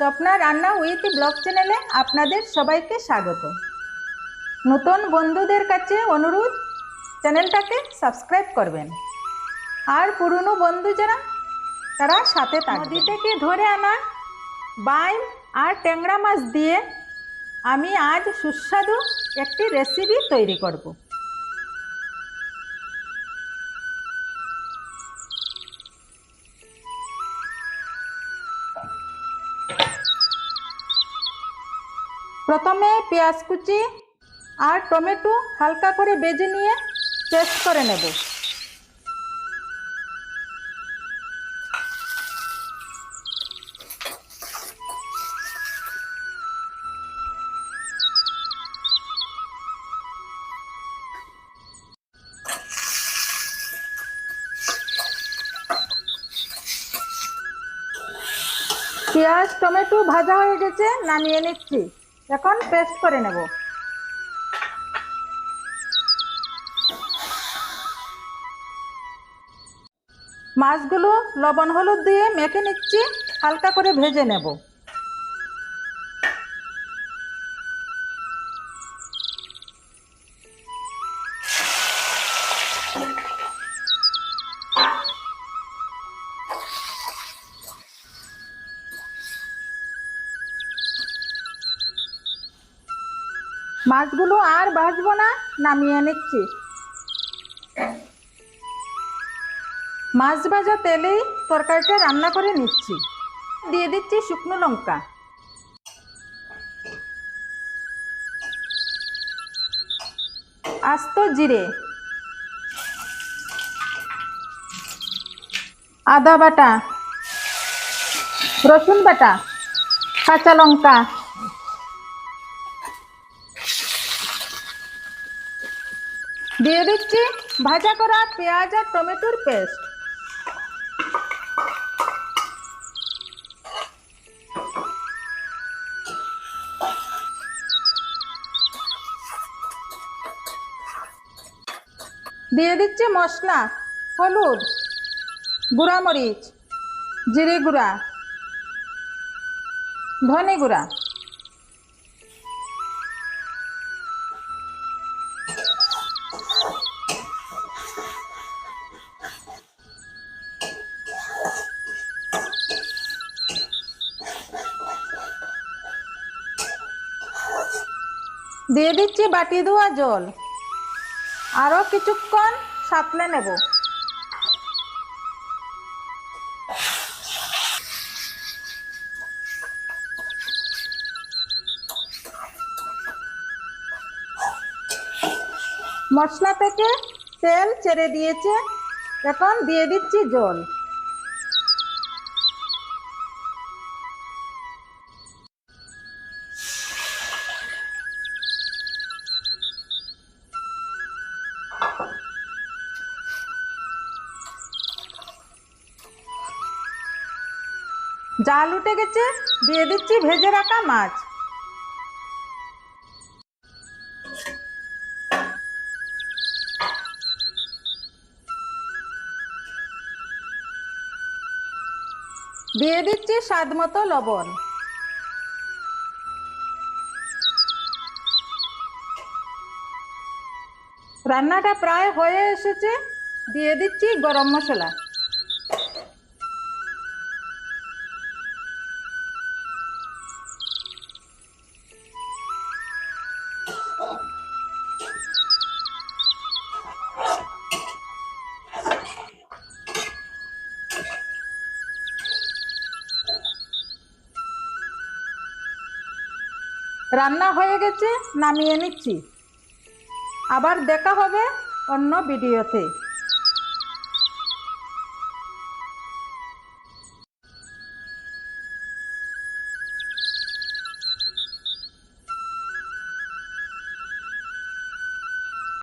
স্বপ্না রান্না with blog চ্যানেলে আপনাদের সবাইকে স্বাগত। নতুন বন্ধুদের কাছে অনুরোধ, চ্যানেলটাকে সাবস্ক্রাইব করবেন। আর পুরনো বন্ধু যারা, তারা সাথে নদী থেকে ধরে আনা বাইম আর ট্যাংরা মাছ দিয়ে আমি আজ সুস্বাদু একটি রেসিপি তৈরি করব। প্রথমে পেঁয়াজ কুচি আর টমেটো হালকা করে বেজে নিয়ে পেস্ট করে নেব। পেঁয়াজ, টমেটো ভাজা হয়ে গেছে, নামিয়ে নিচ্ছি। এখন পেস্ট করে নেব। মাছগুলো লবণ হলুদ দিয়ে মেখে নিচ্ছি হালকা করে ভেজে নেব। মাছগুলো আর ভাজবো না, নামিয়ে নিচ্ছি। মাছ ভাজা তেলেই তরকারিটা রান্না করে নিচ্ছি। দিয়ে দিচ্ছি শুকনো লঙ্কা। আস্ত জিরে। আদা বাটা। রসুন বাটা। কাঁচা লঙ্কা। দিয়ে দিচ্ছি ভাজা করা পেঁয়াজ আর টমেটোর পেস্ট। দিয়ে দিচ্ছি মশলা, হলুদ, গুঁড়া মরিচ, জিরে গুঁড়া, ধনে গুঁড়া। দিয়ে দিচ্ছি বাটি ধোয়া জল। আরও কিছুক্ষণ সাঁতলে নেব। মশলা থেকে তেল ছেড়ে দিয়েছে। এখন দিয়ে দিচ্ছি জল। জাল উঠে গেছে, দিয়ে দিচ্ছি ভেজে রাখা মাছ। দিয়ে দিচ্ছি স্বাদ মতো লবণ। রান্নাটা প্রায় হয়ে এসেছে, দিয়ে দিচ্ছি গরম মশলা। রান্না হয়ে গেছে নামিয়ে নিচ্ছি। আবার দেখা হবে অন্য ভিডিওতে।